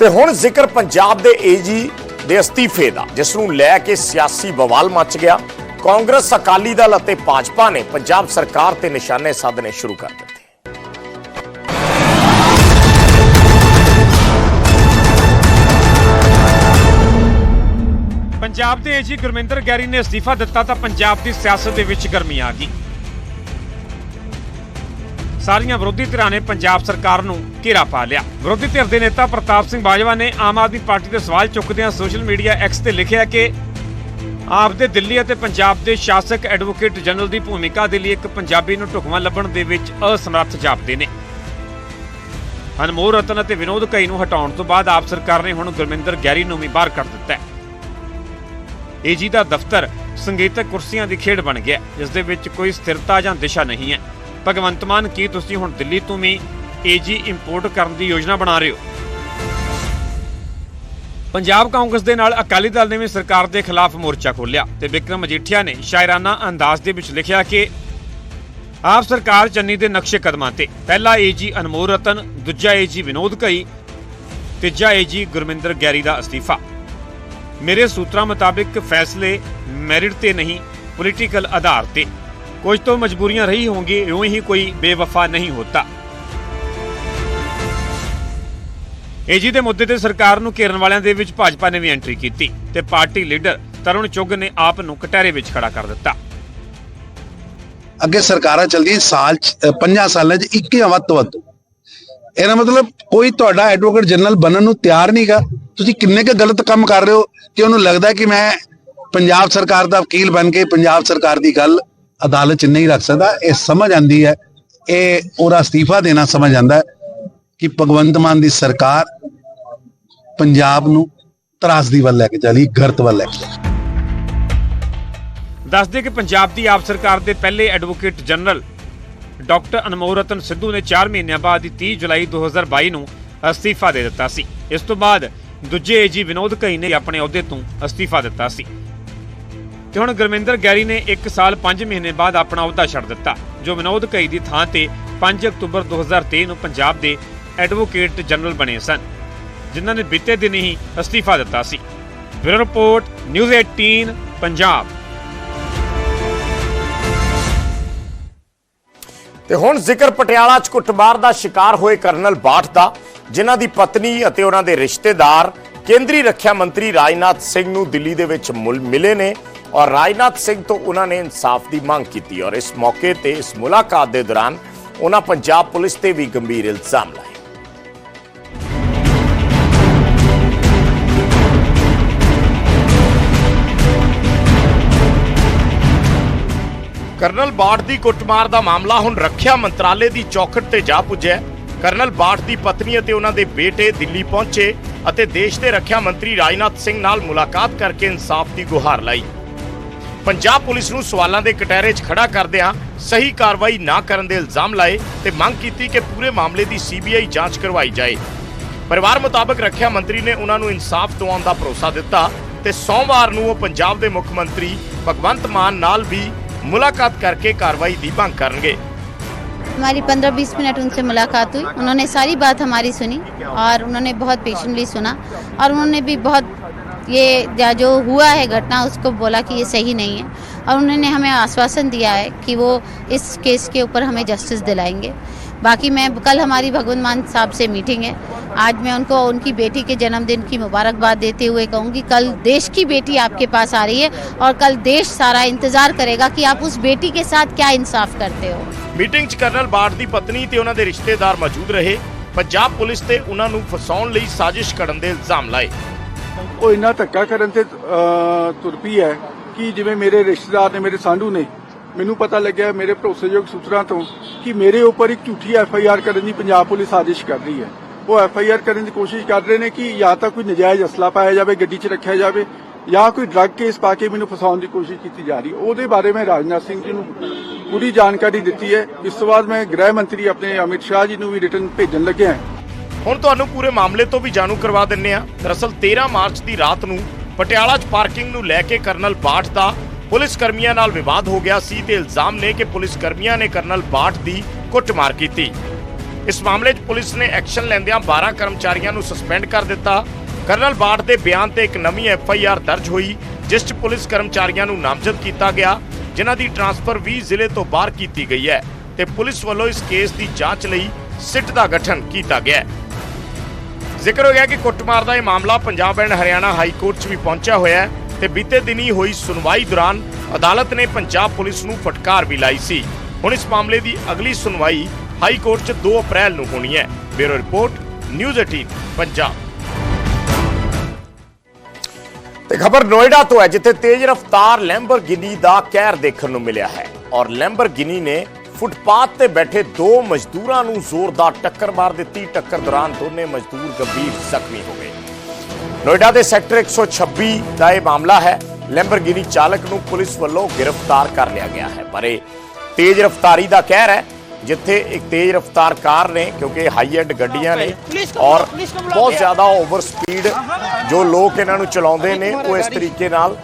ਤੇ ਹੁਣ ਜ਼ਿਕਰ ਪੰਜਾਬ ਦੇ ਏਜੀ ਦੇ ਅਸਤੀਫੇ ਦਾ ਜਿਸ ਨੂੰ ਲੈ ਕੇ ਸਿਆਸੀ ਬਵਾਲ ਮਚ ਗਿਆ। ਕਾਂਗਰਸ, ਅਕਾਲੀ ਦਲ ਅਤੇ ਭਾਜਪਾ ਨੇ ਪੰਜਾਬ ਸਰਕਾਰ ਤੇ ਨਿਸ਼ਾਨੇ ਸਾਧਨੇ ਸ਼ੁਰੂ ਕਰ ਦਿੱਤੇ। ਪੰਜਾਬ ਦੇ ਏਜੀ ਗੁਰਮਿੰਦਰ ਗੈਰੀ ਨੇ ਅਸਤੀਫਾ ਦਿੱਤਾ ਤਾਂ ਪੰਜਾਬ ਦੀ ਸਿਆਸਤ ਦੇ ਵਿੱਚ ਗਰਮੀ ਆ ਗਈ। ਸਾਰੀਆਂ ਵਿਰੋਧੀ ਧਿਰਾਂ ਨੇ ਪੰਜਾਬ ਸਰਕਾਰ ਨੂੰ ਘੇਰਾ ਪਾ ਲਿਆ। ਵਿਰੋਧੀ ਧਿਰ ਦੇ ਨੇਤਾ ਪ੍ਰਤਾਪ ਸਿੰਘ ਬਾਜਵਾ ਨੇ ਆਮ ਆਦਮੀ ਪਾਰਟੀ ਦੇ ਸਵਾਲ ਚੁੱਕਦਿਆਂ ਸੋਸ਼ਲ ਮੀਡੀਆ ਐਕਸ ਤੇ ਲਿਖਿਆ ਕਿ ਆਪ ਦੇ ਦਿੱਲੀ ਅਤੇ ਪੰਜਾਬ ਦੇ ਸ਼ਾਸਕ ਐਡਵੋਕੇਟ ਜਨਰਲ ਦੀ ਭੂਮਿਕਾ ਦੇ ਲਈ ਇੱਕ ਪੰਜਾਬੀ ਨੂੰ ਢੁਕਵਾਂ ਲੱਭਣ ਦੇ ਵਿੱਚ ਅਸਮਰੱਥ ਜਾਪਦੇ ਨੇ। ਅਨਮੋਲ ਰਤਨ ਅਤੇ ਵਿਨੋਦ ਕਈ ਨੂੰ ਹਟਾਉਣ ਤੋਂ ਬਾਅਦ ਆਪ ਸਰਕਾਰ ਨੇ ਹੁਣ ਗੁਰਮਿੰਦਰ ਗੈਰੀ ਨੂੰ ਵੀ ਬਾਹਰ ਕੱਢ ਦਿੱਤਾ ਹੈ। ਏਜੀ ਦਾ ਦਫ਼ਤਰ ਸੰਗੀਤਕ ਕੁਰਸੀਆਂ ਦੀ ਖੇਡ ਬਣ ਗਿਆ ਹੈ, ਜਿਸ ਦੇ ਵਿੱਚ ਕੋਈ ਸਥਿਰਤਾ ਜਾਂ ਦਿਸ਼ਾ ਨਹੀਂ ਹੈ। ਭਗਵੰਤ ਮਾਨ, ਕੀ ਤੁਸੀਂ ਹੁਣ ਦਿੱਲੀ ਤੋਂ ਵੀ ਏਜੀ ਇੰਪੋਰਟ ਕਰਨ ਦੀ ਯੋਜਨਾ ਬਣਾ ਰਹੇ ਹੋ? ਪੰਜਾਬ ਕਾਂਗਰਸ ਦੇ ਨਾਲ ਅਕਾਲੀ ਦਲ ਨੇ ਵੀ ਸਰਕਾਰ ਦੇ ਖਿਲਾਫ ਮੋਰਚਾ ਖੋਲ੍ਹਿਆ ਤੇ ਵਿਕਰਮ ਮਜੀਠੀਆ ਨੇ ਸ਼ਾਇਰਾਨਾ ਅੰਦਾਜ਼ ਦੇ ਵਿੱਚ ਲਿਖਿਆ ਕਿ ਆਪ ਸਰਕਾਰ ਚੰਨੀ ਦੇ ਨਕਸ਼ੇ ਕਦਮਾਂ ਤੇ ਪਹਿਲਾ ਏਜੀ ਅਨਮੋਲ ਰਤਨ, ਦੂਜਾ ਏਜੀ ਵਿਨੋਦ ਕਈ ਤੀਜਾ ਏਜੀ ਗੁਰਮਿੰਦਰ ਗੈਰੀ ਦਾ ਅਸਤੀਫਾ। ਮੇਰੇ ਸੂਤਰਾਂ ਮੁਤਾਬਿਕ ਫੈਸਲੇ ਮੈਰਿਟ ਤੇ ਨਹੀਂ ਪੋਲੀਟੀਕਲ ਆਧਾਰ ਤੇ। ਕੁਝ ਤੋਂ ਮਜਬੂਰੀਆਂ ਰਹੀ ਹੋਣਗੀ ਇਉਂ ਹੀ ਕੋਈ ਬੇਵਫਾ ਨਹੀਂ ਹੁੰਦਾ ਏਜੀ ਦੇ ਮੁੱਦੇ ਤੇ ਸਰਕਾਰ ਨੂੰ ਘੇਰਨ ਵਾਲਿਆਂ ਦੇ ਵਿੱਚ ਭਾਜਪਾ ਨੇ ਵੀ ਐਂਟਰੀ ਕੀਤੀ ਤੇ ਪਾਰਟੀ ਲੀਡਰ ਤਰੁਣ ਚੁੱਗ ਨੇ ਆਪ ਨੂੰ ਕਟਹਿਰੇ ਵਿੱਚ ਖੜਾ ਕਰ ਦਿੱਤਾ। ਅੱਗੇ ਸਰਕਾਰਾਂ ਚੱਲਦੀਆਂ ਸਾਲ ਚ ਅ, ਪੰਜਾਂ ਸਾਲਾਂ 'ਚ 21 ਵੱਧ ਤੋਂ ਵੱਧ। ਇਹਦਾ ਮਤਲਬ ਕੋਈ ਤੁਹਾਡਾ ਐਡਵੋਕੇਟ ਜਨਰਲ ਬਣਨ ਨੂੰ ਤਿਆਰ ਨਹੀਂਗਾ ਤੁਸੀਂ ਕਿੰਨੇ ਕੁ ਗਲਤ ਕੰਮ ਕਰ ਰਹੇ ਹੋ ਕਿ ਉਹਨੂੰ ਲੱਗਦਾ ਕਿ ਮੈਂ ਪੰਜਾਬ ਸਰਕਾਰ ਦਾ ਵਕੀਲ ਬਣ ਕੇ ਪੰਜਾਬ ਸਰਕਾਰ ਦੀ ਗੱਲ ਅਦਾਲਤ 'ਚ ਨਹੀਂ ਰੱਖ ਸਕਦਾ। ਇਹ ਸਮਝ ਆਂਦੀ ਹੈ। ਇਹ ਉਹਦਾ ਅਸਤੀਫਾ ਦੇਣਾ ਸਮਝ ਆਂਦਾ ਕਿ ਭਗਵੰਤ ਮਾਨ ਦੀ ਸਰਕਾਰ ਪੰਜਾਬ ਨੂੰ ਤਰਾਸਦੀ ਵੱਲ ਲੈ ਕੇ ਚੱਲੀ ਗਰਤ ਵੱਲ ਲੈ ਕੇ ਚੱਲੀ ਦੱਸਦੇ ਕਿ ਪੰਜਾਬ ਦੀ ਆਪ ਸਰਕਾਰ ਦੇ ਪਹਿਲੇ advocate general doctor Anmol Ratan Sidhu ਨੇ 4 ਮਹੀਨਿਆਂ ਬਾਅਦ ਹੀ 30 ਜੁਲਾਈ 2022 ਨੂੰ ਅਸਤੀਫਾ ਦੇ ਦਿੱਤਾ ਸੀ। ਇਸ ਤੋਂ ਬਾਅਦ ਦੂਜੇ ਏਜੀ ਵਿਨੋਦ ਕਈ ਨੇ ਆਪਣੇ ਅਹੁਦੇ ਤੋਂ ਅਸਤੀਫਾ ਦਿੱਤਾ ਸੀ। ਤੇ ਹੁਣ ਗੁਰਮਿੰਦਰ ਗੈਰੀ ਨੇ 1 ਸਾਲ 5 ਮਹੀਨੇ ਬਾਅਦ ਆਪਣਾ ਅਹੁਦਾ ਛੱਡ ਦਿੱਤਾ, ਜੋ ਵਿਨੋਦ ਘਈ ਦੀ ਥਾਂ ਤੇ 5 ਅਕਤੂਬਰ 2023 ਨੂੰ ਪੰਜਾਬ ਦੇ ਐਡਵੋਕੇਟ ਜਨਰਲ ਬਣੇ ਸਨ, ਜਿਨ੍ਹਾਂ ਨੇ ਬੀਤੇ ਦਿਨ ਹੀ ਅਸਤੀਫਾ ਦਿੱਤਾ ਸੀ। Bureau report, news 18 Punjab. ਤੇ ਹੁਣ ਜ਼ਿਕਰ ਪਟਿਆਲਾ 'ਚ ਕੁੱਟਮਾਰ ਦਾ ਸ਼ਿਕਾਰ ਹੋਏ ਕਰਨਲ ਬਾਠ ਦਾ, ਜਿਨ੍ਹਾਂ ਦੀ ਪਤਨੀ ਅਤੇ ਉਹਨਾਂ ਦੇ ਰਿਸ਼ਤੇਦਾਰ ਕੇਂਦਰੀ ਰੱਖਿਆ ਮੰਤਰੀ ਰਾਜਨਾਥ ਸਿੰਘ ਨੂੰ ਦਿੱਲੀ ਦੇ ਵਿੱਚ ਮੁਲ- ਮਿਲੇ ਨੇ ਔਰ ਰਾਜਨਾਥ ਸਿੰਘ ਤੋਂ ਉਹਨਾਂ ਨੇ ਇਨਸਾਫ ਦੀ ਮੰਗ ਕੀਤੀ ਔਰ ਇਸ ਮੌਕੇ ਤੇ ਇਸ ਮੁਲਾਕਾਤ ਦੇ ਦੌਰਾਨ ਉਹਨਾਂ ਪੰਜਾਬ ਪੁਲਿਸ ਤੇ ਵੀ ਗੰਭੀਰ ਇਲਜ਼ਾਮ ਲਾਏ। ਕਰਨਲ ਬਾਠ ਦੀ ਕੁੱਟਮਾਰ ਦਾ ਮਾਮਲਾ ਹੁਣ ਰੱਖਿਆ ਮੰਤਰਾਲੇ ਦੀ ਚੌਖਟ ਤੇ ਜਾ ਪੁੱਜਿਆ ਕਰਨਲ ਬਾਠ ਦੀ ਪਤਨੀ ਅਤੇ ਉਹਨਾਂ ਦੇ ਬੇਟੇ ਦਿੱਲੀ ਪਹੁੰਚੇ ਅਤੇ ਦੇਸ਼ ਦੇ ਰੱਖਿਆ ਮੰਤਰੀ ਰਾਜਨਾਥ ਸਿੰਘ ਨਾਲ ਮੁਲਾਕਾਤ ਕਰਕੇ ਇਨਸਾਫ ਦੀ ਗੁਹਾਰ ਲਾਈ। ਪੰਜਾਬ ਪੁਲਿਸ ਨੂੰ ਸਵਾਲਾਂ ਦੇ ਕਟਹਿਰੇ 'ਚ ਖੜਾ ਕਰਦਿਆਂ ਸਹੀ ਕਾਰਵਾਈ ਨਾ ਕਰਨ ਦੇ ਇਲਜ਼ਾਮ ਲਾਏ ਤੇ ਮੰਗ ਕੀਤੀ ਕਿ ਪੂਰੇ ਮਾਮਲੇ ਦੀ ਸੀਬੀਆਈ ਜਾਂਚ ਕਰਵਾਈ ਜਾਏ ਪਰਿਵਾਰ ਮੁਤਾਬਕ ਰੱਖਿਆ ਮੰਤਰੀ ਨੇ ਉਹਨਾਂ ਨੂੰ ਇਨਸਾਫ ਦਿਵਾਉਣ ਦਾ ਭਰੋਸਾ ਦਿੱਤਾ ਤੇ ਸੋਮਵਾਰ ਨੂੰ ਉਹ ਪੰਜਾਬ ਦੇ ਮੁੱਖ ਮੰਤਰੀ ਭਗਵੰਤ ਮਾਨ ਨਾਲ ਵੀ ਮੁਲਾਕਾਤ ਕਰਕੇ ਕਾਰਵਾਈ ਦੀ ਮੰਗ ਕਰਨਗੇ हमारी 15-20 मिनट उनसे मुलाकात हुई उन्होंने सारी बात हमारी सुनी और उन्होंने बहुत पेशेंटली सुना और उन्होंने भी बहुत ये या जो हुआ है घटना उसको बोला कि ये सही नहीं है और उन्होंने हमें आश्वासन दिया है कि वो इस केस के ऊपर हमें जस्टिस दिलाएंगे बाकी मैं कल हमारी भगवंत मान साहब से मीटिंग है आज मैं उनको उनकी बेटी के जन्मदिन की मुबारकबाद देते हुए कहूँगी कल देश की बेटी आपके पास आ रही है और कल देश सारा इंतज़ार करेगा कि आप उस बेटी के साथ क्या इंसाफ करते हो ਮੀਟਿੰਗ 'ਚ ਕਰਨਲ ਬਾਠ ਦੀ ਪਤਨੀ ਤੇ ਉਹਨਾਂ ਦੇ ਰਿਸ਼ਤੇਦਾਰ ਮੌਜੂਦ ਰਹੇ ਪੰਜਾਬ ਪੁਲਿਸ ਤੇ ਉਹਨਾਂ ਨੂੰ ਫਸਾਉਣ ਲਈ ਸਾਜ਼ਿਸ਼ ਕਰਨ ਦੇ ਇਲਜ਼ਾਮ ਲਾਏ ਉਹ ਇੰਨਾ ਧੱਕਾ ਕਰਨ ਤੇ ਅਹ, ਤੁਰ ਪਈ ਹੈ ਕਿ ਜਿਵੇਂ ਮੇਰੇ ਰਿਸ਼ਤੇਦਾਰ ਨੇ ਮੇਰੇ ਸਾਂਢੂ ਨੇ ਮੈਨੂੰ ਪਤਾ ਲੱਗਿਆ ਮੇਰੇ ਭਰੋਸੇਯੋਗ ਸੂਤਰਾਂ ਤੋਂ ਕਿ ਮੇਰੇ ਉੱਪਰ ਇੱਕ ਝੂਠੀ ਐਫ ਆਈ ਆਰ ਕਰਨ ਦੀ ਪੰਜਾਬ ਪੁਲਿਸ ਸਾਜ਼ਿਸ਼ ਕਰ ਰਹੀ ਹੈ। ਉਹ ਐਫ ਆਈ ਆਰ ਕਰਨ ਦੀ ਕੋਸ਼ਿਸ਼ ਕਰ ਰਹੇ ਨੇ ਕਿ ਜਾਂ ਤਾਂ ਕੋਈ ਨਜਾਇਜ਼ ਅਸਲਾ ਪਾਇਆ ਜਾਵੇ ਗੱਡੀ 'ਚ ਰੱਖਿਆ ਜਾਵੇ ਜਾਂ ਕੋਈ ਡਰੱਗ ਕੇਸ ਪਾ ਕੇ ਮੈਨੂੰ ਫਸਾਉਣ ਦੀ ਕੋਸ਼ਿਸ਼ ਕੀਤੀ ਜਾ ਰਹੀ। ਉਹਦੇ ਬਾਰੇ ਮੈਂ ਰਾਜਨਾਥ ਸਿੰਘ ਜੀ ਨੂੰ ਪੂਰੀ ਜਾਣਕਾਰੀ ਦਿੱਤੀ ਹੈ। ਇਸ ਤੋਂ ਬਾਅਦ ਮੈਂ ਗ੍ਰਹਿ ਮੰਤਰੀ ਆਪਣੇ ਅਮਿਤ ਸ਼ਾਹ ਜੀ ਨੂੰ ਵੀ ਰਿਟਰਨ ਭੇਜਣ ਲੱਗਿਆ ਹੁਣ ਤੁਹਾਨੂੰ ਪੂਰੇ ਮਾਮਲੇ ਤੋਂ ਵੀ ਜਾਣੂ ਕਰਵਾ ਦਿੰਨੇ ਆ ਦਰਅਸਲ 13 ਮਾਰਚ ਦੀ ਰਾਤ ਨੂੰ ਪਟਿਆਲਾ 'ਚ ਪਾਰਕਿੰਗ ਨੂੰ ਲੈ ਕੇ ਕਰਨਲ ਬਾਠ ਦਾ ਪੁਲਿਸ ਕਰਮੀਆਂ ਨਾਲ ਵਿਵਾਦ ਹੋ ਗਿਆ ਸੀ ਤੇ ਇਲਜ਼ਾਮ ਨੇ ਕਿ ਪੁਲਿਸ ਕਰਮੀਆਂ ਨੇ ਕਰਨਲ ਬਾਠ ਦੀ ਕੁੱਟਮਾਰ ਕੀਤੀ। ਇਸ ਮਾਮਲੇ 'ਚ ਪੁਲਿਸ ਨੇ ਐਕਸ਼ਨ ਲੈਂਦਿਆਂ 12 ਕਰਮਚਾਰੀਆਂ ਨੂੰ ਸਸਪੈਂਡ ਕਰ ਦਿੱਤਾ। ਕਰਨਲ ਬਾਠ ਦੇ ਬਿਆਨ ਤੇ ਇੱਕ ਨਵੀਂ ਐਫ ਆਈ ਆਰ ਦਰਜ ਹੋਈ, ਜਿਸ 'ਚ ਪੁਲਿਸ ਕਰਮਚਾਰੀਆਂ ਨੂੰ ਨਾਮਜ਼ਦ ਕੀਤਾ ਗਿਆ, ਜਿਨ੍ਹਾਂ ਦੀ ਟਰਾਂਸਫਰ 20 ਜ਼ਿਲ੍ਹੇ ਤੋਂ ਬਾਹਰ ਕੀਤੀ ਗਈ ਹੈ ਤੇ ਪੁਲਿਸ ਵੱਲੋਂ ਇਸ ਕੇਸ ਦੀ ਜਾਂਚ ਲਈ ਸਿੱਟ ਦਾ ਗਠਨ ਕੀਤਾ ਗਿਆ ਹੈ। ਜ਼ਿਕਰ ਹੋ ਗਿਆ ਕਿ ਕੁੱਟਮਾਰ ਦਾ ਇਹ ਮਾਮਲਾ Punjab and Haryana high court 'ਚ ਵੀ ਪਹੁੰਚਿਆ ਹੋਇਆ ਹੈ ਤੇ ਬੀਤੇ ਦਿਨੀ ਹੋਈ ਸੁਣਵਾਈ ਦੌਰਾਨ ਅਦਾਲਤ ਨੇ ਪੰਜਾਬ ਪੁਲਿਸ ਨੂੰ ਫਟਕਾਰ ਵੀ ਲਾਈ ਸੀ। ਹੁਣ ਇਸ ਮਾਮਲੇ ਦੀ ਅਗਲੀ ਸੁਣਵਾਈ ਹਾਈ ਕੋਰਟ 'ਚ 2 ਅਪ੍ਰੈਲ ਨੂੰ ਹੋਣੀ ਹੈ। Bureau report, news 18 Punjab. ਤੇ ਖਬਰ ਨੋਇਡਾ ਤੋਂ ਹੈ, ਜਿੱਥੇ ਤੇਜ਼ ਰਫ਼ਤਾਰ ਲੈਂਬਰਗਿਨੀ ਦਾ ਕਹਿਰ ਦੇਖਣ ਨੂੰ ਮਿਲਿਆ ਹੈ। ਔਰ ਲੈਂਬਰਗਿਨੀ ਨੇ ਫੁੱਟਪਾਥ ਤੇ ਬੈਠੇ ਦੋ ਮਜ਼ਦੂਰਾਂ ਨੂੰ ਜ਼ੋਰਦਾਰ ਟੱਕਰ ਮਾਰ ਦਿੱਤੀ। ਟੱਕਰ ਦੌਰਾਨ ਦੋਨੇ ਮਜ਼ਦੂਰ ਗੰਭੀਰ ਜ਼ਖਮੀ ਹੋ ਗਏ। ਨੋਇਡਾ ਦੇ ਸੈਕਟਰ 126 ਦਾ ਇਹ ਮਾਮਲਾ ਹੈ। ਲੈਂਬਰਗਿਨੀ ਚਾਲਕ ਨੂੰ ਪੁਲਿਸ ਵੱਲੋਂ ਗ੍ਰਿਫਤਾਰ ਕਰ ਲਿਆ ਗਿਆ ਹੈ। ਪਰ ਇਹ ਤੇਜ਼ ਰਫ਼ਤਾਰੀ ਦਾ ਕਹਿਰ ਹੈ ਜਿੱਥੇ ਇੱਕ ਤੇਜ਼ ਰਫ਼ਤਾਰ ਕਾਰ ਨੇ ਕਿਉਂਕਿ ਹਾਈ ਐਂਡ ਗੱਡੀਆਂ ਨੇ ਔਰ ਬਹੁਤ ਜ਼ਿਆਦਾ ਓਵਰ ਸਪੀਡ ਜੋ ਲੋਕ ਇਹਨਾਂ ਨੂੰ ਚਲਾਉਂਦੇ ਨੇ ਉਹ ਇਸ ਤਰੀਕੇ ਨਾਲ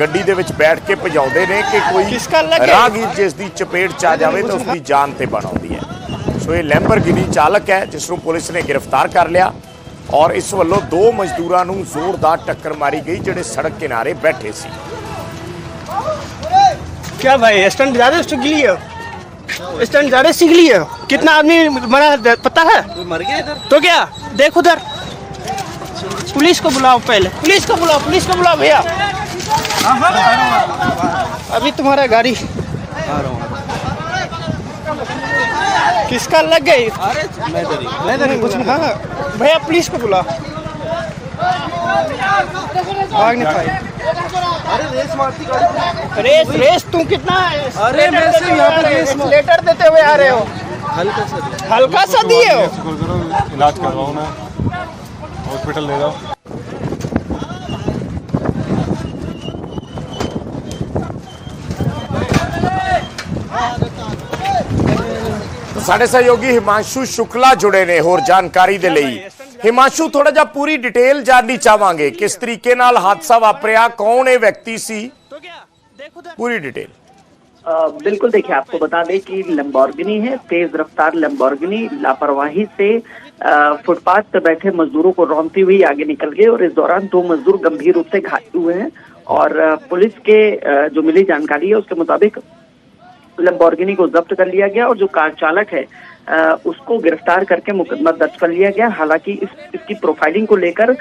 ਗੱਡੀ ਦੇ ਵਿੱਚ ਬੈਠ ਕੇ ਭਜਾਉਂਦੇ ਨੇ ਕਿ ਕੋਈ ਰਾਹਗੀਰ ਜਿਸ ਦੀ ਚਪੇਟ ਚ ਆ ਜਾਵੇ ਤਾਂ ਉਸ ਦੀ ਜਾਨ ਤੇ ਬਣ ਆਉਂਦੀ ਹੈ ਸੋ ਇਹ ਲੈਂਬਰਗਿਨੀ ਚਾਲਕ ਹੈ ਜਿਸ ਨੂੰ ਪੁਲਿਸ ਨੇ ਗ੍ਰਿਫਤਾਰ ਕਰ ਲਿਆ ਔਰ ਇਸ ਵੱਲੋਂ ਦੋ ਮਜ਼ਦੂਰਾਂ ਨੂੰ ਜ਼ੋਰਦਾਰ ਟੱਕਰ ਮਾਰੀ ਗਈ ਜਿਹੜੇ ਸੜਕ ਕਿਨਾਰੇ ਬੈਠੇ ਸੀ क्या भाई स्टैंड ज्यादा स्टिकली है स्टैंड ज्यादा सिगली है कितना आदमी मरा है, पता है मर गया इधर तो क्या देख उधर पुलिस को बुलाओ पहले पुलिस को बुलाओ पुलिस को बुलाओ भैया अभी तुम्हारा गाड़ी। किसका लग गई मैं मैं कुछ नहीं हाँ भैया पुलिस को बुलाओ भाग नहीं पाई अरे रेस मारती रेस रेस तुम कितना अरे मैं से यहाँ पे रेस लेटर देते हुए आ रहे हो। हल्का सा हल्का सा दिए हो। इलाज करवाओ ना। हॉस्पिटल ले जाओ। ਸਾਡੇ ਸਹਿਯੋਗੀ ਹਿਮਾਂਸ਼ੂ ਸ਼ੁਕਲਾ ਜੁੜੇ ਨੇ ਹੋਰ ਜਾਣਕਾਰੀ ਦੇ ਲਈ ਹਿਮਾਂਸ਼ੂ ਥੋੜਾ ਜਿਹਾ ਪੂਰੀ ਡਿਟੇਲ ਜਾਣਨੀ ਚਾਹਾਂਗੇ ਕਿਸ ਤਰੀਕੇ ਨਾਲ ਹਾਦਸਾ ਵਾਪਰਿਆ ਕੌਣ ਇਹ ਵਿਅਕਤੀ ਸੀ तो क्या देख उधर ਪੂਰੀ ਡਿਟੇਲ अ, बिल्कुल देखिए आपको बता दें कि लंबोर्गिनी है तेज रफ्तार लंबोर्गिनी लापरवाही से अ, फुटपाथ पर बैठे मजदूरों को रौंदती हुई आगे निकल गई और इस दौरान दो मजदूर गंभीर रूप से घायल हुए हैं और अ, पुलिस के अ, जो मिली जानकारी है उसके मुताबिक लंबोर्गिनी को जब्त कर लिया गया और जो कार चालक है उसको गिरफ़्तार करके मुकदमा दर्ज कर लिया गया। हालाँकि इस, इसकी प्रोफाइलिंग को लेकर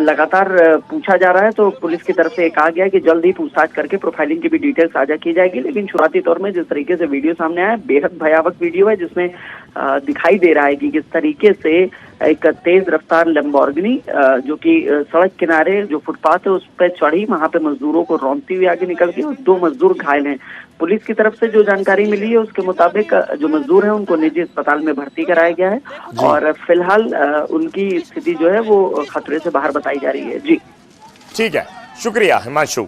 लगातार पूछा जा रहा है तो पुलिस की तरफ़ से कहा गया कि जल्द ही पूछताछ करके प्रोफाइलिंग की भी डिटेल साझा की जाएगी, लेकिन शुरुआती तौर में जिस तरीके से वीडियो सामने आया, बेहद भयावक वीडियो है, जिसमें दिखाई दे रहा है कि किस तरीके से एक तेज रफ्तार लंबोर्गनी जो कि सड़क किनारे जो फुटपाथ है उस पर चढ़ी। वहाँ पे मजदूरों को रोनती हुई आगे निकल गई और दो मजदूर घायल हैं। पुलिस की तरफ़ से जो जानकारी मिली है उसके मुताबिक जो मजदूर हैं उनको निजी अस्पताल में भर्ती कराया गया है। और फ़िलहाल उनकी स्थिति जो है वो खतरे से बाहर बताई जा रही है। जी। ठीक है। शुक्रिया हिमांशु।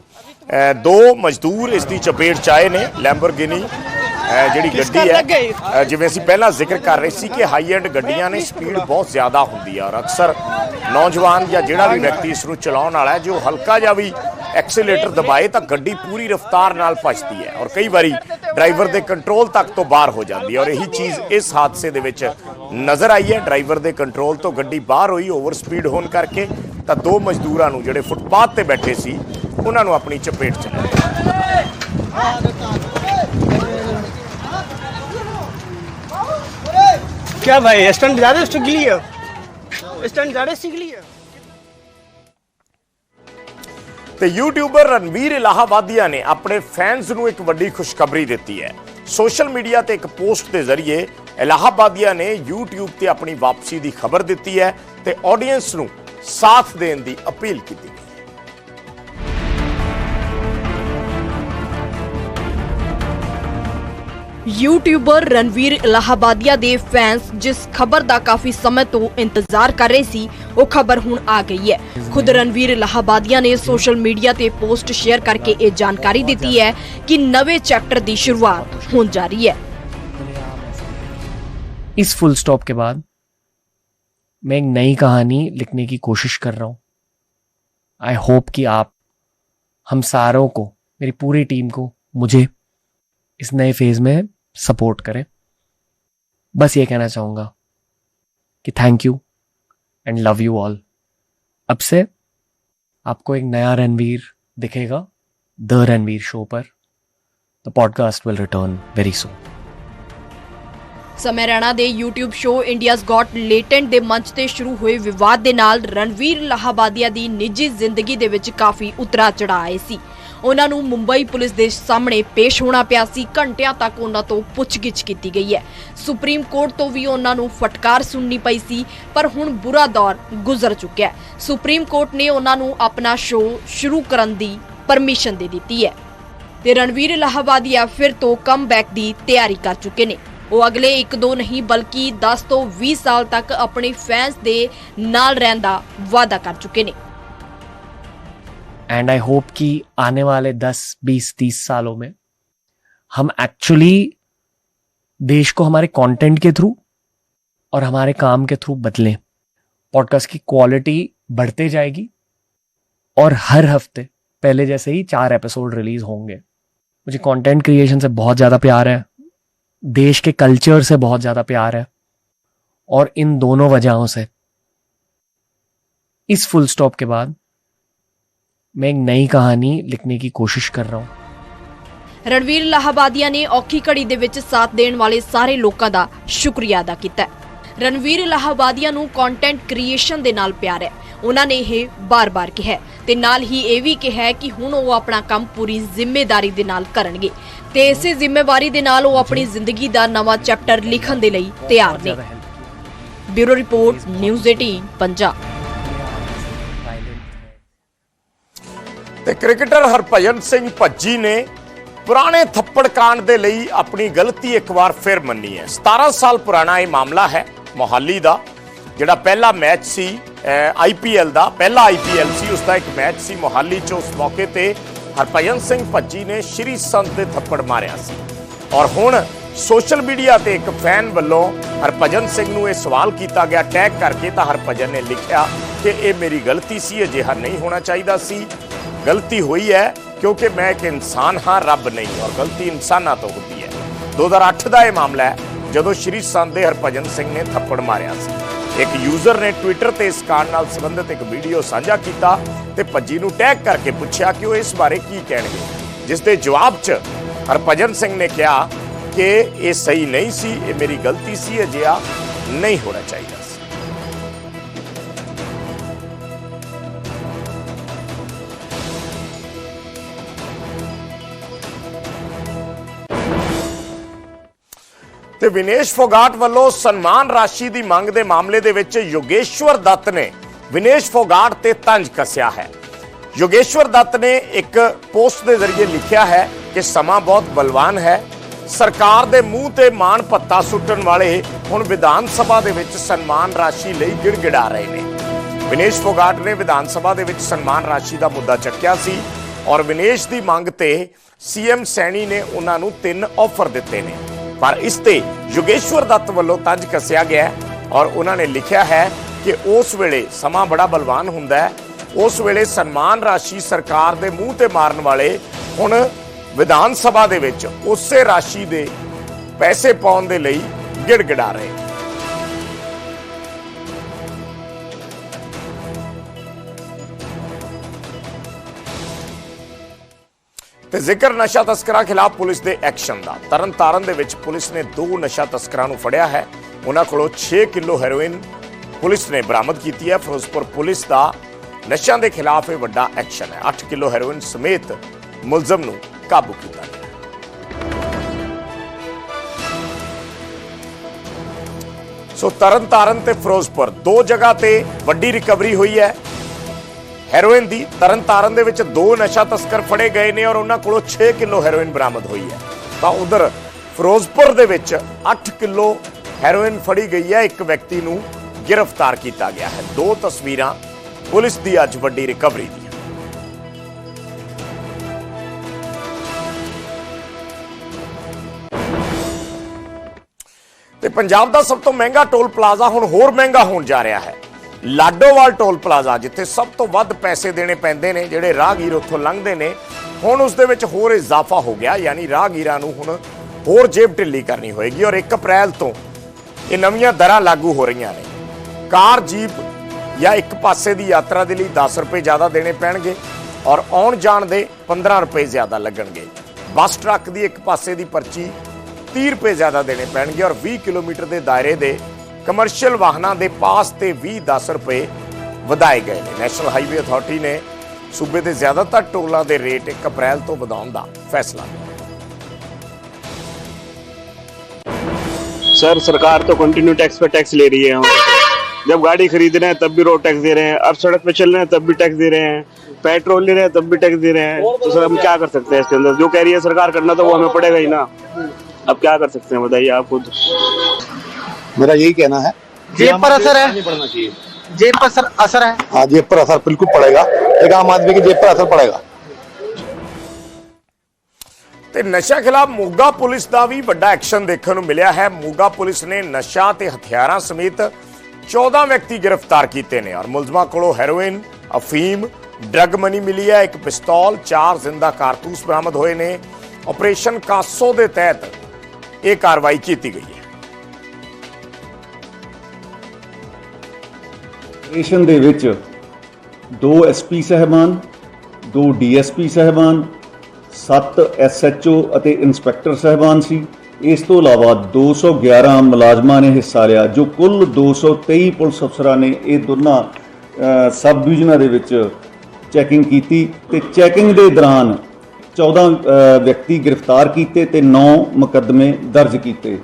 दो मजदूर इसकी चपेट चाय ने लैम्बर ਜਿਹੜੀ ਗੱਡੀ? ਹੈ ਜਿਵੇਂ ਅਸੀਂ ਪਹਿਲਾਂ ਜ਼ਿਕਰ ਕਰ ਰਹੇ ਸੀ ਕਿ ਹਾਈ ਐਂਡ ਗੱਡੀਆਂ ਨੇ ਸਪੀਡ ਬਹੁਤ ਜ਼ਿਆਦਾ ਹੁੰਦੀ ਹੈ ਔਰ ਅਕਸਰ ਨੌਜਵਾਨ ਜਾਂ ਜਿਹੜਾ ਵੀ ਵਿਅਕਤੀ ਇਸ ਨੂੰ ਚਲਾਉਣ ਵਾਲਾ ਹੈ ਜੋ ਹਲਕਾ ਜਿਹਾ ਵੀ ਐਕਸੀਲੇਟਰ ਦਬਾਏ ਤਾਂ ਗੱਡੀ ਪੂਰੀ ਰਫ਼ਤਾਰ ਨਾਲ ਭੱਜਦੀ ਹੈ ਔਰ ਕਈ ਵਾਰੀ ਡਰਾਈਵਰ ਦੇ ਕੰਟਰੋਲ ਤੱਕ ਤੋਂ ਬਾਹਰ ਹੋ ਜਾਂਦੀ ਹੈ ਔਰ ਇਹੀ ਚੀਜ਼ ਇਸ ਹਾਦਸੇ ਦੇ ਵਿੱਚ ਨਜ਼ਰ ਆਈ ਹੈ ਡਰਾਈਵਰ ਦੇ ਕੰਟਰੋਲ ਤੋਂ ਗੱਡੀ ਬਾਹਰ ਹੋਈ ਓਵਰ ਸਪੀਡ ਹੋਣ ਕਰਕੇ ਤਾਂ ਦੋ ਮਜ਼ਦੂਰਾਂ ਨੂੰ ਜਿਹੜੇ ਫੁੱਟਪਾਥ ਤੇ ਬੈਠੇ ਸੀ ਉਹਨਾਂ ਨੂੰ ਆਪਣੀ ਚਪੇਟ ਚ ਲੈ क्या भाई स्टंट ज़्यादा सीख लिया स्टंट ज़्यादा सीख लिया ਤੇ ਯੂਟਿਊਬਰ ਰਣਵੀਰ ਇਲਾਹਾਬਾਦੀਆ ਨੇ ਆਪਣੇ ਫੈਨਸ ਨੂੰ ਇੱਕ ਵੱਡੀ ਖੁਸ਼ਖਬਰੀ ਦਿੱਤੀ ਹੈ ਸੋਸ਼ਲ ਮੀਡੀਆ ਤੇ ਇੱਕ ਪੋਸਟ ਦੇ ਜ਼ਰੀਏ ਇਲਾਹਾਬਾਦੀਆ ਨੇ ਯੂਟਿਊਬ ਤੇ ਆਪਣੀ ਵਾਪਸੀ ਦੀ ਖਬਰ ਦਿੱਤੀ ਹੈ ਤੇ ਆਡੀਅנס ਨੂੰ ਸਾਥ ਦੇਣ ਦੀ ਅਪੀਲ ਕੀਤੀ ਹੈ ਯੂਟਿਊਬਰ ਰਣਵੀਰ ਇਲਾਹਾਬਾਦੀਆ ਦੇ ਫੈਨਸ ਜਿਸ ਖਬਰ ਦਾ ਕਾਫੀ ਸਮੇਂ ਤੋਂ ਇੰਤਜ਼ਾਰ ਕਰ ਰਹੇ ਸੀ ਉਹ ਖਬਰ ਹੁਣ ਆ ਗਈ ਹੈ ਖੁਦ ਰਣਵੀਰ ਇਲਾਹਾਬਾਦੀਆ ਨੇ ਸੋਸ਼ਲ ਮੀਡੀਆ ਤੇ ਪੋਸਟ ਸ਼ੇਅਰ ਕਰਕੇ ਇਹ ਜਾਣਕਾਰੀ ਦਿੱਤੀ ਹੈ ਕਿ ਨਵੇਂ ਚੈਪਟਰ ਦੀ ਸ਼ੁਰੂਆਤ ਹੋਣ ਜਾ ਰਹੀ ਹੈ इस फुल स्टॉप के बाद मैं एक नई कहानी लिखने की कोशिश कर रहा हूँ आई होप कि आप हम सारों को मेरी पूरी टीम को मुझे इस नए फेज में सपोर्ट करें। बस ये कहना चाहूँगा कि thank you and love you all अब से आपको एक नया रणवीर दिखेगा द रणवीर शो पर। The podcast will return very soon Samay Raina ਦੇ YouTube show India's Got Latent ਦੇ ਮੰਚ ਤੇ ਸ਼ੁਰੂ ਹੋਏ ਵਿਵਾਦ ਦੇ ਨਾਲ ਰਣਵੀਰ ਲਾਹਾਬਾਦੀਆ ਦੀ ਨਿੱਜੀ ਜ਼ਿੰਦਗੀ ਦੇ ਵਿੱਚ ਕਾਫੀ ਉਤਰਾ ਚੜ੍ਹਾਅ ਆਏ ਸੀ। ਉਹਨਾਂ ਨੂੰ ਮੁੰਬਈ ਪੁਲਿਸ ਦੇ ਸਾਹਮਣੇ ਪੇਸ਼ ਹੋਣਾ ਪਿਆ ਸੀ। ਘੰਟਿਆਂ ਤੱਕ ਉਹਨਾਂ ਤੋਂ ਪੁੱਛਗਿੱਛ ਕੀਤੀ ਗਈ ਹੈ। ਸੁਪਰੀਮ ਕੋਰਟ ਤੋਂ ਵੀ ਉਹਨਾਂ ਨੂੰ ਫਟਕਾਰ ਸੁਣਨੀ ਪਈ ਸੀ, ਪਰ ਹੁਣ ਬੁਰਾ ਦੌਰ ਗੁਜ਼ਰ ਚੁੱਕਿਆ ਹੈ। ਸੁਪਰੀਮ ਕੋਰਟ ਨੇ ਉਹਨਾਂ ਨੂੰ ਆਪਣਾ ਸ਼ੋਅ ਸ਼ੁਰੂ ਕਰਨ ਦੀ ਪਰਮਿਸ਼ਨ ਦੇ ਦਿੱਤੀ ਹੈ। ਤੇ ਰਣਵੀਰ ਲਾਹਾਬਾਦੀਆ ਫਿਰ ਤੋਂ ਕਮਬੈਕ ਦੀ ਤਿਆਰੀ ਕਰ ਚੁੱਕੇ ਨੇ। ਉਹ ਅਗਲੇ 1-2 ਨਹੀਂ ਬਲਕਿ 10 ਤੋਂ 20 ਸਾਲ ਤੱਕ ਆਪਣੇ ਫੈਨਸ ਦੇ ਨਾਲ ਰਹਿਣ ਦਾ ਵਾਅਦਾ ਕਰ ਚੁੱਕੇ ਨੇ एंड आई होप कि आने वाले 10 20 30 सालों में हम एक्चुअली देश को हमारे कंटेंट के थ्रू और हमारे काम के थ्रू बदलें पॉडकास्ट की क्वालिटी बढ़ते जाएगी और हर हफ्ते पहले जैसे ही चार एपिसोड रिलीज होंगे मुझे कंटेंट क्रिएशन से बहुत ज़्यादा प्यार है देश के कल्चर से बहुत ज़्यादा प्यार है और इन दोनों वजहों से इस फुल स्टॉप के बाद मैं एक नई कहानी लिखने की कोशिश कर रहा हूँ ਰਣਵੀਰ ਲਾਹਾਬਾਦੀਆ ਨੇ ਔਖੀ ਘੜੀ ਦੇ ਵਿੱਚ ਸਾਥ ਦੇਣ ਵਾਲੇ ਸਾਰੇ ਲੋਕਾਂ ਦਾ ਸ਼ੁਕਰੀਆ ਅਦਾ ਕੀਤਾ ਹੈ ਰਣਵੀਰ ਲਾਹਾਬਾਦੀਆ ਨੂੰ ਕੰਟੈਂਟ ਕ੍ਰੀਏਸ਼ਨ ਦੇ ਨਾਲ ਪਿਆਰ ਹੈ ਉਹਨਾਂ ਨੇ ਇਹ ਬਾਰ-ਬਾਰ ਕਿਹਾ ਹੈ ਤੇ ਨਾਲ ਹੀ ਇਹ ਵੀ ਕਿਹਾ ਹੈ ਕਿ ਹੁਣ ਉਹ ਆਪਣਾ ਕੰਮ ਪੂਰੀ ਜ਼ਿੰਮੇਵਾਰੀ ਦੇ ਨਾਲ ਕਰਨਗੇ ਤੇ ਇਸੇ ਜ਼ਿੰਮੇਵਾਰੀ ਦੇ ਨਾਲ ਉਹ ਆਪਣੀ ਜ਼ਿੰਦਗੀ ਦਾ ਨਵਾਂ ਚੈਪਟਰ ਲਿਖਣ ਦੇ ਲਈ ਤਿਆਰ ਨੇ। Bureau report news 18 Punjab. ਤੇ ਕ੍ਰਿਕਟਰ ਹਰਭਜਨ ਸਿੰਘ ਭੱਜੀ ਨੇ ਪੁਰਾਣੇ ਥੱਪੜ ਕਾਂਡ ਦੇ ਲਈ ਆਪਣੀ ਗਲਤੀ ਇੱਕ ਵਾਰ ਫਿਰ ਮੰਨੀ ਹੈ। 17 ਸਾਲ ਪੁਰਾਣਾ ਇਹ ਮਾਮਲਾ ਹੈ ਮੋਹਾਲੀ ਦਾ ਜਿਹੜਾ ਪਹਿਲਾ ਮੈਚ ਸੀ ਆਈਪੀਐਲ ਦਾ ਪਹਿਲਾ ਆਈਪੀਐਲ ਸੀ ਉਸ ਦਾ ਇੱਕ ਮੈਚ ਸੀ ਮੋਹਾਲੀ 'ਚ ਉਸ ਮੌਕੇ ਤੇ ਹਰਭਜਨ ਸਿੰਘ ਭੱਜੀ ਨੇ ਸ਼੍ਰੀ ਸੰਤ ਦੇ ਥੱਪੜ ਮਾਰਿਆ ਸੀ। ਔਰ ਹੁਣ ਸੋਸ਼ਲ ਮੀਡੀਆ ਤੇ ਇੱਕ ਫੈਨ ਵੱਲੋਂ ਹਰਭਜਨ ਸਿੰਘ ਨੂੰ ਇਹ ਸਵਾਲ ਕੀਤਾ ਗਿਆ, ਟੈਗ ਕਰਕੇ ਤਾਂ ਹਰਭਜਨ ਨੇ ਲਿਖਿਆ ਕਿ ਇਹ ਮੇਰੀ ਗਲਤੀ ਸੀ, ਅਜਿਹਾ ਨਹੀਂ ਹੋਣਾ ਚਾਹੀਦਾ ਸੀ। ਗਲਤੀ ਹੋਈ ਹੈ ਕਿਉਂਕਿ ਮੈਂ ਇੱਕ ਇਨਸਾਨ ਹਾਂ, ਰੱਬ ਨਹੀਂ, ਔਰ ਗਲਤੀ ਇਨਸਾਨਾਂ ਤੋਂ ਹੁੰਦੀ ਹੈ। 2008 ਦਾ ਇਹ ਮਾਮਲਾ ਹੈ, ਜਦੋਂ ਸ਼੍ਰੀ ਸੰਤ ਦੇ ਹਰਭਜਨ ਸਿੰਘ ਨੇ ਥੱਪੜ ਮਾਰਿਆ ਸੀ। ਇੱਕ ਯੂਜ਼ਰ ਨੇ ਟਵਿੱਟਰ ਤੇ ਇਸ ਕਾਂਡ ਨਾਲ ਸੰਬੰਧਿਤ ਇੱਕ ਵੀਡੀਓ ਸਾਂਝਾ ਕੀਤਾ ਤੇ ਭੱਜੀ ਨੂੰ ਟੈਗ ਕਰਕੇ ਪੁੱਛਿਆ ਕਿ ਉਹ ਇਸ ਬਾਰੇ ਕੀ ਕਹਿਣਗੇ। ਜਿਸ ਦੇ ਜਵਾਬ 'ਚ ਹਰਭਜਨ ਸਿੰਘ ਨੇ ਕਿਹਾ ਕਿ ਇਹ ਸਹੀ ਨਹੀਂ ਸੀ, ਇਹ ਮੇਰੀ ਗਲਤੀ ਸੀ, ਅਜਿਹਾ ਨਹੀਂ ਹੋਣਾ ਚਾਹੀਦਾ ਸੀ। ਤੇ ਵਿਨੇਸ਼ ਫੋਗਾਟ ਵੱਲੋਂ ਸਨਮਾਨ ਰਾਸ਼ੀ ਦੀ ਮੰਗ ਦੇ ਮਾਮਲੇ ਦੇ ਵਿੱਚ ਯੋਗੇਸ਼ਵਰ ਦੱਤ ਨੇ ਵਿਨੇਸ਼ ਫੋਗਾਟ ਤੇ ਤੰਜ ਕੱਸਿਆ ਹੈ। ਯੋਗੇਸ਼ਵਰ ਦੱਤ ਨੇ ਇੱਕ ਪੋਸਟ ਦੇ ਜ਼ਰੀਏ ਲਿਖਿਆ ਹੈ ਕਿ ਸਮਾਂ ਬਹੁਤ ਬਲਵਾਨ ਹੈ। ਸਰਕਾਰ ਦੇ ਮੂੰਹ ਤੇ ਮਾਣ ਪੱਤਾ ਸੁੱਟਣ ਵਾਲੇ ਹੁਣ ਵਿਧਾਨ ਸਭਾ ਦੇ ਵਿੱਚ ਸਨਮਾਨ ਰਾਸ਼ੀ ਲਈ ਗਿੜਗਿੜਾ ਰਹੇ ਨੇ। ਵਿਨੇਸ਼ ਫੋਗਾਟ ਨੇ ਵਿਧਾਨ ਸਭਾ ਦੇ ਵਿੱਚ ਸਨਮਾਨ ਰਾਸ਼ੀ ਦਾ ਮੁੱਦਾ ਚੱਕਿਆ ਸੀ ਔਰ ਵਿਨੇਸ਼ ਦੀ ਮੰਗ ਤੇ ਸੀਐਮ ਸੈਣੀ ਨੇ ਉਹਨਾਂ ਨੂੰ ਤਿੰਨ ਆਫਰ ਦਿੱਤੇ ਨੇ। ਪਰ ਇਸ ਤੇ ਯੋਗੇਸ਼ਵਰ ਦੱਤ ਵੱਲੋਂ ਤੰਜ ਕੱਸਿਆ ਗਿਆ ਔਰ ਉਹਨਾਂ ਨੇ ਲਿਖਿਆ ਹੈ ਕਿ ਉਸ ਵੇਲੇ ਸਮਾਂ ਬੜਾ ਬਲਵਾਨ ਹੁੰਦਾ ਹੈ। ਉਸ ਵੇਲੇ ਸਨਮਾਨ ਰਾਸ਼ੀ ਸਰਕਾਰ ਦੇ ਮੂੰਹ ਤੇ ਮਾਰਨ ਵਾਲੇ ਹੁਣ ਵਿਧਾਨ ਸਭਾ ਦੇ ਵਿੱਚ ਉਸੇ ਰਾਸ਼ੀ ਦੇ ਪੈਸੇ ਪਾਉਣ ਦੇ ਲਈ ਗਿੜਗਿੜਾ ਰਹੇ। ਤੇ ਜ਼ਿਕਰ ਨਸ਼ਾ ਤਸਕਰਾਂ ਖਿਲਾਫ ਪੁਲਿਸ ਦੇ ਐਕਸ਼ਨ ਦਾ। ਤਰਨਤਾਰਨ ਦੇ ਵਿੱਚ ਪੁਲਿਸ ਨੇ ਦੋ ਨਸ਼ਾ ਤਸਕਰਾਂ ਨੂੰ ਫੜਿਆ ਹੈ। ਉਹਨਾਂ ਕੋਲੋਂ 6 ਕਿਲੋ ਹੈਰੋਇਨ ਪੁਲਿਸ ਨੇ ਬਰਾਮਦ ਕੀਤੀ ਹੈ। ਫਿਰੋਜ਼ਪੁਰ ਪੁਲਿਸ ਦਾ ਨਸ਼ਿਆਂ ਦੇ ਖਿਲਾਫ ਇਹ ਵੱਡਾ ਐਕਸ਼ਨ ਹੈ। 8 ਕਿਲੋ ਹੈਰੋਇਨ ਸਮੇਤ ਮੁਲਜ਼ਮ ਨੂੰ ਕਾਬੂ ਕੀਤਾ ਗਿਆ ਸੋ ਤਰਨਤਾਰਨ ਤੇ ਫਿਰੋਜ਼ਪੁਰ ਦੋ ਜਗ੍ਹਾ ਤੇ ਵੱਡੀ ਰਿਕਵਰੀ ਹੋਈ ਹੈ। ਹੈਰੋਇਨ ਦੀ ਤਰਨਤਾਰਨ ਦੇ ਵਿੱਚ ਦੋ ਨਸ਼ਾ ਤਸਕਰ ਫੜੇ ਗਏ ਨੇ ਔਰ ਉਹਨਾਂ ਕੋਲੋਂ 6 ਕਿਲੋ ਹੈਰੋਇਨ ਬਰਾਮਦ ਹੋਈ ਹੈ। ਤਾਂ ਉਧਰ ਫਿਰੋਜ਼ਪੁਰ ਦੇ ਵਿੱਚ 8 ਕਿਲੋ ਹੈਰੋਇਨ ਫੜੀ ਗਈ ਹੈ। ਇੱਕ ਵਿਅਕਤੀ ਨੂੰ ਗ੍ਰਿਫਤਾਰ ਕੀਤਾ ਗਿਆ ਹੈ। ਦੋ ਤਸਵੀਰਾਂ ਪੁਲਿਸ ਦੀ ਅੱਜ ਵੱਡੀ ਰਿਕਵਰੀ ਦੀ ਤੇ ਪੰਜਾਬ ਦਾ ਸਭ ਤੋਂ ਮਹਿੰਗਾ ਟੋਲ ਪਲਾਜ਼ਾ ਹੁਣ ਹੋਰ ਮਹਿੰਗਾ ਹੋਣ ਜਾ ਰਿਹਾ ਹੈ। ਲਾਡੋਵਾਲ ਟੋਲ ਪਲਾਜ਼ਾ, ਜਿੱਥੇ ਸਭ ਤੋਂ ਵੱਧ ਪੈਸੇ ਦੇਣੇ ਪੈਂਦੇ ਨੇ, ਜਿਹੜੇ ਰਾਹਗੀਰ ਉੱਥੋਂ ਲੰਘਦੇ ਨੇ, ਹੁਣ ਉਸ ਦੇ ਵਿੱਚ ਹੋਰ ਇਜ਼ਾਫਾ ਹੋ ਗਿਆ, ਯਾਨੀ ਰਾਹਗੀਰਾਂ ਨੂੰ ਹੁਣ ਹੋਰ ਜੇਬ ਢਿੱਲੀ ਕਰਨੀ ਹੋਏਗੀ ਔਰ 1 ਅਪ੍ਰੈਲ ਤੋਂ ਇਹ ਨਵੀਆਂ ਦਰਾਂ ਲਾਗੂ ਹੋ ਰਹੀਆਂ ਨੇ। ਕਾਰ, ਜੀਪ ਜਾਂ ਇੱਕ ਪਾਸੇ ਦੀ ਯਾਤਰਾ ਦੇ ਲਈ 10 ਰੁਪਏ ਜ਼ਿਆਦਾ ਦੇਣੇ ਪੈਣਗੇ ਔਰ ਆਉਣ ਜਾਣ ਦੇ 15 ਰੁਪਏ ਜ਼ਿਆਦਾ ਲੱਗਣਗੇ। ਬੱਸ ਟਰੱਕ ਦੀ ਇੱਕ ਪਾਸੇ ਦੀ ਪਰਚੀ 30 ਰੁਪਏ ਜ਼ਿਆਦਾ ਦੇਣੇ ਪੈਣਗੇ ਔਰ 20 ਕਿਲੋਮੀਟਰ ਦੇ ਦਾਇਰੇ ਦੇ ਕਮਰਸ਼ੀਅਲ ਵਾਹਨਾਂ ਦੇ ਪਾਸ ਤੇ 20 10 ਰੁਪਏ ਵਧਾਏ ਗਏ ਨੇ। ਨੈਸ਼ਨਲ ਹਾਈਵੇ ਅਥਾਰਟੀ ਨੇ ਸੂਬੇ ਦੇ ਜ਼ਿਆਦਾਤਰ ਟੋਲਾਂ ਦੇ ਰੇਟ 1 ਅਪ੍ਰੈਲ ਤੋਂ ਵਧਾਉਣ ਦਾ ਫੈਸਲਾ ਸਰ ਸਰਕਾਰ ਤੋਂ ਕੰਟੀਨਿਊ ਟੈਕਸ ਪਰ ਟੈਕਸ ਲੈ ਰਹੀ ਹੈ जब गाड़ी खरीद रहे हैं तब भी रोड टैक्स दे रहे हैं अब सड़क पे चल रहे हैं तब भी टैक्स दे रहे हैं पेट्रोल ले रहे हैं तब भी टैक्स दे रहे हैं तो सर हम क्या कर सकते हैं इसके अंदर जो कह रही है सरकार करना तो वो हमें पड़ेगा ही ना अब क्या कर सकते हैं बताइए आप खुद मेरा यही कहना है जेब पर असर है जेब पर सर असर है हाँ जेब पर असर बिल्कुल पड़ेगा एक आम आदमी की जेब पर असर पड़ेगा ਤੇ ਨਸ਼ਾ ਖਿਲਾਫ ਮੋਗਾ ਪੁਲਿਸ ਦਾ ਵੀ ਵੱਡਾ ਐਕਸ਼ਨ ਦੇਖਣ ਨੂੰ ਮਿਲਿਆ ਹੈ ਮੋਗਾ ਪੁਲਿਸ ਨੇ ਨਸ਼ਾ ਤੇ ਹਥਿਆਰਾਂ ਸਮੇਤ 14 ਵਿਅਕਤੀ ਗ੍ਰਿਫਤਾਰ ਕੀਤੇ ਨੇ ਔਰ ਮੁਲਜ਼ਮਾਂ ਕੋਲੋਂ ਹੈਰੋਇਨ, ਅਫੀਮ, ਡਰਗ ਮਨੀ ਮਿਲੀ ਹੈ, ਇੱਕ ਪਿਸਤੌਲ, ਚਾਰ ਜ਼ਿੰਦਾ ਕਾਰਤੂਸ ਬਰਾਮਦ ਹੋਏ ਨੇ। ਆਪਰੇਸ਼ਨ ਕਾਸੋ ਦੇ ਤਹਿਤ ਇਹ ਕਾਰਵਾਈ ਕੀਤੀ ਗਈ ਹੈ। ਆਪਰੇਸ਼ਨ ਦੇ ਵਿੱਚ ਦੋ ਐਸਪੀ ਸਹਿਬਾਨ, ਦੋ ਡੀਐਸਪੀ ਸਹਿਬਾਨ 7 ਐਸਐਚਓ ਅਤੇ ਇੰਸਪੈਕਟਰ ਸਹਿਬਾਨ ਸੀ। ਇਸ ਤੋਂ ਇਲਾਵਾ 211 ਮੁਲਾਜ਼ਮਾਂ ਨੇ ਹਿੱਸਾ ਲਿਆ, ਜੋ ਕੁੱਲ 223 ਪੁਲਿਸ ਅਫਸਰਾਂ ਨੇ ਇਹ ਦੋਨਾਂ ਸਬ ਡਿਵੀਜ਼ਨਾਂ ਦੇ ਵਿੱਚ ਚੈਕਿੰਗ ਕੀਤੀ ਤੇ ਚੈਕਿੰਗ ਦੇ ਦੌਰਾਨ 14 ਵਿਅਕਤੀ ਗ੍ਰਿਫਤਾਰ ਕੀਤੇ ਤੇ 9 ਮੁਕੱਦਮੇ ਦਰਜ ਕੀਤੇ।